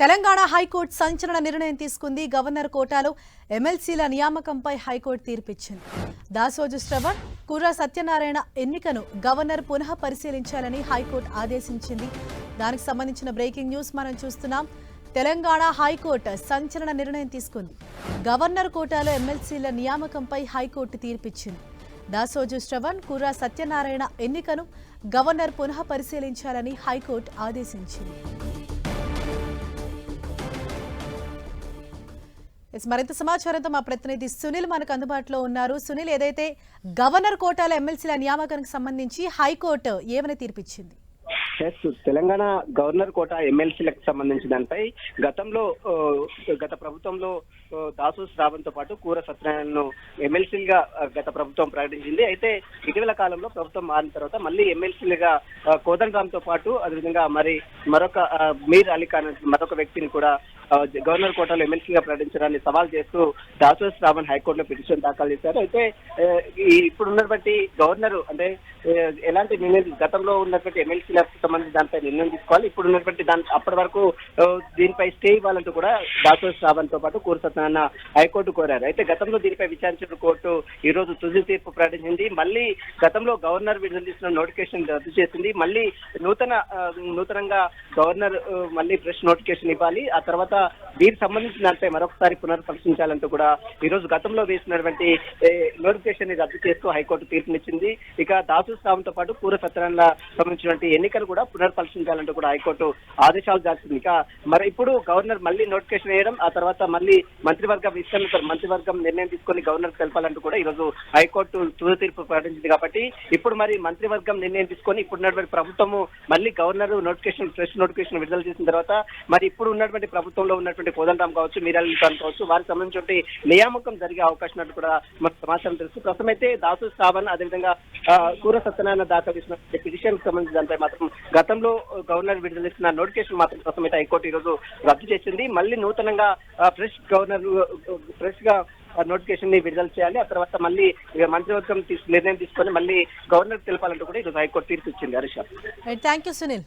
Telangana high court సంచలన నిర్ణయం తీసుకుంది. గవర్నర్ కోటాలో ఎమ్మెల్సీల నియామకంపై హైకోర్టు తీర్పిచ్చింది. దాసోజు శ్రవణ్ కుర్ర సత్యనారాయణ ఎన్నికను గవర్నర్ పునః పరిశీలించాలని హైకోర్టు ఆదేశించింది. దానికి సంబంధించిన బ్రేకింగ్ న్యూస్ మనం చూస్తున్నాం. తెలంగాణ హైకోర్టు సంచలన నిర్ణయం తీసుకుంది. గవర్నర్ కోటాలో ఎమ్మెల్సీల నియామకంపై హైకోర్టు తీర్పిచ్చింది. దాసోజు శ్రవణ్ కుర్ర సత్యనారాయణ ఎన్నికను గవర్నర్ పునః పరిశీలించాలని హైకోర్టు ఆదేశించింది. ఎస్, మరింత సమాచారంతో మా ప్రతినిధి సునీల్ మనకు అందుబాటులో ఉన్నారు. సునీల్ ఏదైతే గవర్నర్ కోటాల ఎమ్మెల్సీల నియామకానికి సంబంధించి హైకోర్టు ఏమని తీర్పిచ్చింది? ఎస్ తెలంగాణ గవర్నర్ కోట ఎమ్మెల్సీలకు సంబంధించిన దానిపై గతంలో గత ప్రభుత్వంలో దాసు శ్రావణ్తో పాటు కూర సత్యనారాయణను ఎమ్మెల్సీలుగా గత ప్రభుత్వం ప్రకటించింది. అయితే ఇటీవల కాలంలో ప్రభుత్వం మారిన తర్వాత మళ్ళీ ఎమ్మెల్సీలుగా కోదండరామ్తో పాటు అదేవిధంగా మరి మరొక మీర్ అలీ ఖాన్ మరొక వ్యక్తిని కూడా గవర్నర్ కోటాలో ఎమ్మెల్సీగా ప్రకటించడాన్ని సవాల్ చేస్తూ దాసోస్ రామన్ హైకోర్టులో పిటిషన్ దాఖలు చేశారు. అయితే ఆ, ఈ ఇప్పుడున్నటువంటి గవర్నర్ అంటే ఎలాంటి నిర్ణయం గతంలో ఉన్నటువంటి ఎమ్మెల్సీలకు సంబంధించి దానిపై నిర్ణయం తీసుకోవాలి. ఇప్పుడు ఉన్నటువంటి దాని అప్పటి వరకు దీనిపై స్టే ఇవ్వాలంటూ కూడా దాసోస్ రావన్తో పాటు కూర సత్యనారాయణ హైకోర్టు కోరారు. అయితే గతంలో దీనిపై విచారించిన కోర్టు ఈ రోజు తుది తీర్పు ప్రకటించింది. మళ్ళీ గతంలో గవర్నర్ విడుదల చేసిన నోటిఫికేషన్ రద్దు చేసింది. మళ్ళీ నూతన నూతనంగా గవర్నర్ మళ్ళీ ఫ్రెష్ నోటిఫికేషన్ ఇవ్వాలి. ఆ తర్వాత esa దీనికి సంబంధించిన దానిపై మరొకసారి పునర్పరిశీలించాలంటూ కూడా ఈ రోజు గతంలో వేసినటువంటి నోటిఫికేషన్ని రద్దు చేస్తూ హైకోర్టు తీర్పునిచ్చింది. ఇక దాసు శ్రావణ్తో పాటు పూర్వ సత్యనారాయణ సంబంధించినటువంటి ఎన్నికలు కూడా పునర్పరిశీలించాలంటూ కూడా హైకోర్టు ఆదేశాలు దాల్చింది ఇక మరి ఇప్పుడు గవర్నర్ మళ్ళీ నోటిఫికేషన్ వేయడం ఆ తర్వాత మళ్ళీ మంత్రివర్గం విస్తరణ మంత్రివర్గం నిర్ణయం తీసుకొని గవర్నర్ తెలపాలంటూ కూడా ఈ రోజు హైకోర్టు తుది తీర్పు ప్రకటించింది కాబట్టి ఇప్పుడు మరి మంత్రివర్గం నిర్ణయం తీసుకొని ఇప్పుడు ఉన్నటువంటి ప్రభుత్వము మళ్ళీ గవర్నర్ నోటిఫికేషన్ ఫ్రెష్ నోటిఫికేషన్ విడుదల చేసిన తర్వాత మరి ఇప్పుడు ఉన్నటువంటి ప్రభుత్వంలో ఉన్నటువంటి కోదండరామ్ కావచ్చు మీరాలి ఖాన్ కావచ్చు వారికి సంబంధించినటువంటి నియామకం జరిగే అవకాశం ఉన్నట్టు కూడా మనకు సమాచారం తెలుసు. ప్రస్తుతం అయితే దాసు సావన్ అదేవిధంగా సూర్య సత్యనారాయణ దాఖలు చేసిన పిటిషన్ సంబంధించి దానిపై మాత్రం గతంలో గవర్నర్ విడుదల చేసిన నోటిఫికేషన్ మాత్రం ప్రస్తుతం అయితే హైకోర్టు ఈ రోజు రద్దు చేసింది. మళ్ళీ నూతనంగా ఫ్రెష్ గవర్నర్ ఫ్రెష్గా నోటిఫికేషన్ని విడుదల చేయాలి. ఆ తర్వాత మళ్ళీ మంత్రివర్గం నిర్ణయం తీసుకొని మళ్ళీ గవర్నర్ తెలపాలంటూ కూడా ఈరోజు హైకోర్టు తీర్పు ఇచ్చింది హరీష్ థ్యాంక్ యూ సునీల్